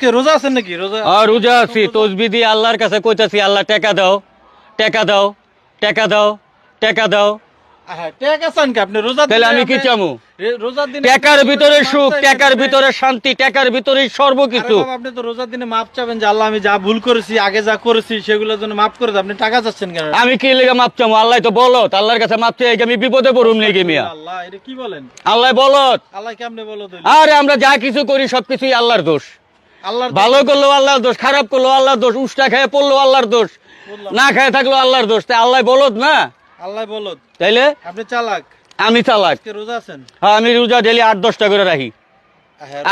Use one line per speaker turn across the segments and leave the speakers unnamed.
আজকে রোজা আছেন নাকি? রোজা
আর রোজা আছি তসবি দিয়ে আল্লাহর কাছে কইতাছি আল্লাহ টাকা দাও টাকা দাও টাকা দাও টাকা দাও।
টাকা চান কি? আপনি রোজা
তাহলে আমি কি চামু?
রোজার দিনে
টাকার ভিতরে সুখ টাকার ভিতরে শান্তি টাকার ভিতরে সর্বকিছু।
আপনি তো রোজার দিনে মাপ চাবেন যে আল্লাহ আমি যা ভুল করেছি আগে যা করেছি সেগুলোর জন্য মাপ করে। আপনি টাকা চাচ্ছেন কেন?
আমি কি লেগে মাপ আল্লাহ তো বলো আল্লাহর কাছে মাপ চাই আমি বিপদে পড়ুম নাকি মিয়া।
আল্লাহ এটা কি বলেন?
আল্লাহ বলো
আল্লাহ কেমনে বলো
আরে আমরা যা কিছু করি সবকিছুই আল্লাহর দোষ। ভালো করল আল্লাহর দোষ খারাপ করল আল্লাহর দোষ উষ্টা খেয়ে পড়ল আল্লাহর দোষ না খেয়ে থাকল আল্লাহর দোষ। তাই আল্লাহ বলত না?
আল্লাহ বলো
তাইলে?
আপনি চালাক।
আমি চালাক।
রোজা আছেন?
হ্যাঁ আমি রোজা ডেলি আট দশটা করে রাখি।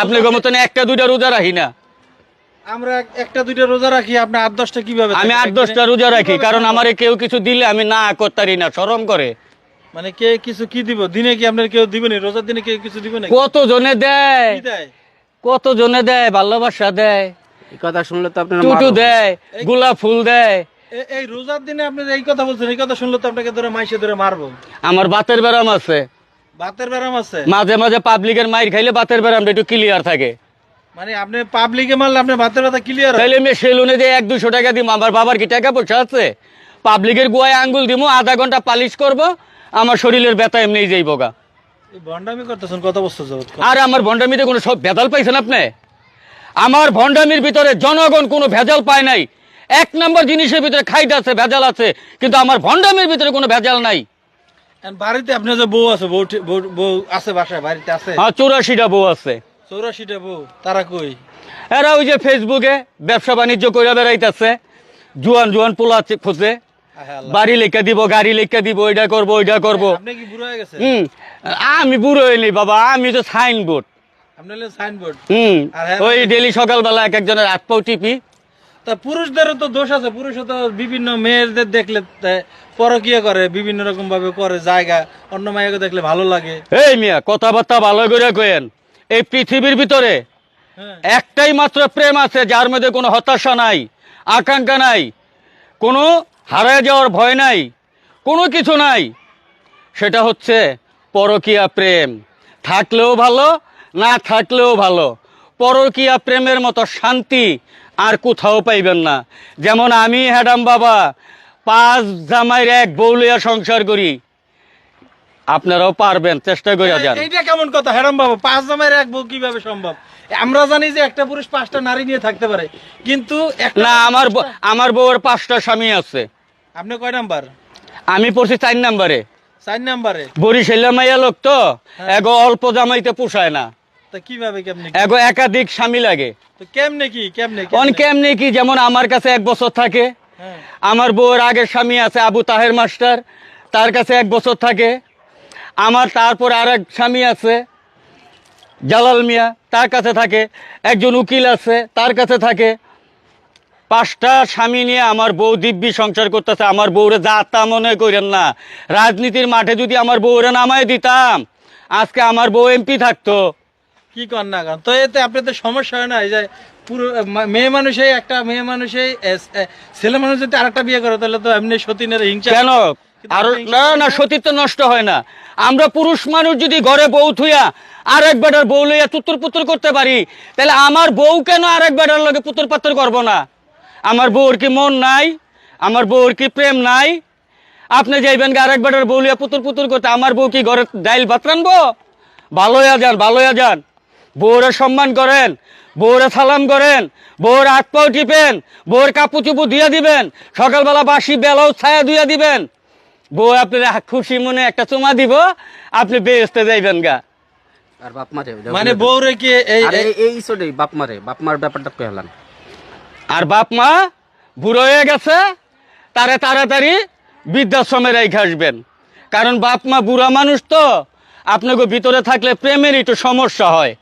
আপনি মতন একটা দুইটা রোজা রাখি না।
আমরা একটা দুইটা রোজা রাখি আপনি আট দশটা কীভাবে
আমি? আট দশটা রোজা রাখি কারণ? আমারে কেউ কিছু দিলে আমি না করতারি না সরম করে।
মানে কে কিছু কি দিব? দিনে কি আপনার কেউ দিবেনি রোজার দিনে কেউ কিছু দিবে নাকি?
কত জনে দেয়
দেয়?
কত জনে দেয় ভালোবাসা দেয়
এই কথা শুনলে তো আপনার
টুটু দেয় গোলাপ ফুল দেয়।
এই রোজার দিনে আপনি এই কথা বলছেন এই কথা শুনলে তো আপনাকে ধরে মাইসে ধরে মারবো।
আমার বাতের ব্যারাম আছে।
বাতের ব্যারাম আছে?
মাঝে মাঝে পাবলিকের মাইর খাইলে বাতের ব্যারামটা একটু ক্লিয়ার থাকে।
মানে আপনি পাবলিকে মারলে আপনার বাতের ব্যথা ক্লিয়ার
তাইলে আমি সেলুনে দিয়ে এক দুশো টাকা দিব আমার বাবার কি টাকা পয়সা আছে? পাবলিকের গুয়ায় আঙ্গুল দিব আধা ঘণ্টা পালিশ করব আমার শরীরের ব্যথা এমনি যাইব গা
ভন্ডামি করতেছেন কত বছর যাবত
আর আমার কোনো সব ভেজাল পাইছেন আপনি? আমার ভিতরে জনগণ কোনো ভেজাল পায় নাই। এক নম্বর জিনিসের ভিতরে খাইতে আছে ভেজাল আছে কিন্তু আমার ভিতরে কোনো ভেজাল নাই।
বাড়িতে আপনার যে বউ আছে বউ বউ- আছে বাসায় বাড়িতে আছে?
হ্যাঁ চৌরাশিটা বউ আছে।
চৌরাশিটা বউ তারা কই?
এরা ওই যে ফেসবুকে ব্যবসা বাণিজ্য করে বেড়াইতেছে। জুয়ান জুয়ান পোলা খোঁজে। বাড়ি লেখা দিব গাড়ি লেখা দিব ওইটা করব ওইটা করব। হুম আমি বুড়ো হইনি বাবা আমি তো সাইনবোর্ড।
সাইনবোর্ড?
হুম
আর হ্যাঁ,
ওই ডেলি সকালবেলা এক একজনের পাও টিপি।
তা পুরুষদেরও তো দোষ আছে পুরুষও তো বিভিন্ন মেয়েদের দেখলে করে বিভিন্ন রকম ভাবে করে জায়গা অন্য দেখলে ভালো লাগে।
এই মিয়া কথাবার্তা ভালো করে এই পৃথিবীর ভিতরে
হ্যাঁ।
একটাই মাত্র প্রেম আছে যার মধ্যে কোনো হতাশা নাই আকাঙ্ক্ষা নাই কোনো হারায় যাওয়ার ভয় নাই কোনো কিছু নাই। সেটা হচ্ছে পরকীয়া প্রেম। থাকলেও ভালো না থাকলেও ভালো। পরকীয়া প্রেমের মতো শান্তি আর কোথাও পাইবেন না। যেমন আমি হ্যাডাম বাবা পাঁচ জামাইয়ের এক বৌলিয়া সংসার করি। আপনারাও পারবেন চেষ্টা করে যান।
এইটা কেমন কথা হ্যারাম বাবা পাঁচ জামাইয়ের এক বউ কীভাবে সম্ভব? আমরা জানি যে একটা পুরুষ পাঁচটা নারী নিয়ে থাকতে পারে কিন্তু
না আমার আমার বউয়ের পাঁচটা স্বামী আছে।
আপনি কয় নাম্বার?
আমি পড়ছি চার নাম্বারে।
চার নাম্বারে?
মাইয়া লোক তো এগো অল্প জামাইতে পোষায় না।
কীভাবে কেমনে
এগো একাধিক স্বামী লাগে।
তো কেমনে কি কেমনে
অন
কেমনে?
কি যেমন আমার কাছে এক বছর থাকে
হ্যাঁ।
আমার বউয়ের আগের স্বামী আছে আবু তাহের মাস্টার তার কাছে এক বছর থাকে আমার তারপর আর এক স্বামী আছে জালাল মিয়া তার কাছে থাকে একজন উকিল আছে তার কাছে থাকে পাঁচটা স্বামী নিয়ে আমার বউ দিব্যি সংসার করতেছে আমার বউরে যা তা মনে করেন না। রাজনীতির মাঠে যদি আমার বউরে নামায় দিতাম আজকে আমার বউ এমপি থাকতো।
কি কর না কর? তো এতে আপনাদের সমস্যা হয় না এই যে পুরো মেয়ে মানুষে একটা মেয়ে মানুষে ছেলে মানুষ যদি আরেকটা বিয়ে করে তাহলে তো এমনি সতীনের হিংসা।
কেন? আর না না সতীত্ব নষ্ট হয় না। আমরা পুরুষ মানুষ যদি ঘরে বউ থুইয়া আর এক বেটার বউ লইয়া তুতুর পুতুর করতে পারি তাহলে আমার বউ কেন আর এক বেটার লগে পুতুর পাতুর করব না? আমার বউর কি মন নাই? আমার বউর কি প্রেম নাই? আপনি যাইবেন আরেক বেটার বউ লইয়া পুতুর পুতুর করতে আমার বউ কি ঘরে ডাইল ভাত রানবো? ভালোয়া যান ভালোয়া যান। বউরে সম্মান করেন বউরে সালাম করেন বউর হাত পাও টিপেন বউর কাপু চুপু দিয়ে দিবেন সকালবেলা বাসি বেলাও ছায়া দিয়ে দিবেন। বউ আপনার খুশি মনে একটা চুমা দিব আপনি বেহেস্তে যাইবেন গা।
আর বাপ মারে
মানে বউরে কি এই
আরে
এই-
বাপ মারে বাপ মার ব্যাপারটা কই হলাম
আর বাপ মা বুড়ো হয়ে গেছে, তারে তাড়াতাড়ি বৃদ্ধাশ্রমে রেখে আসবেন। কারণ বাপ মা বুড়া মানুষ তো, আপনাকে ভিতরে থাকলে প্রেমের একটু সমস্যা হয়।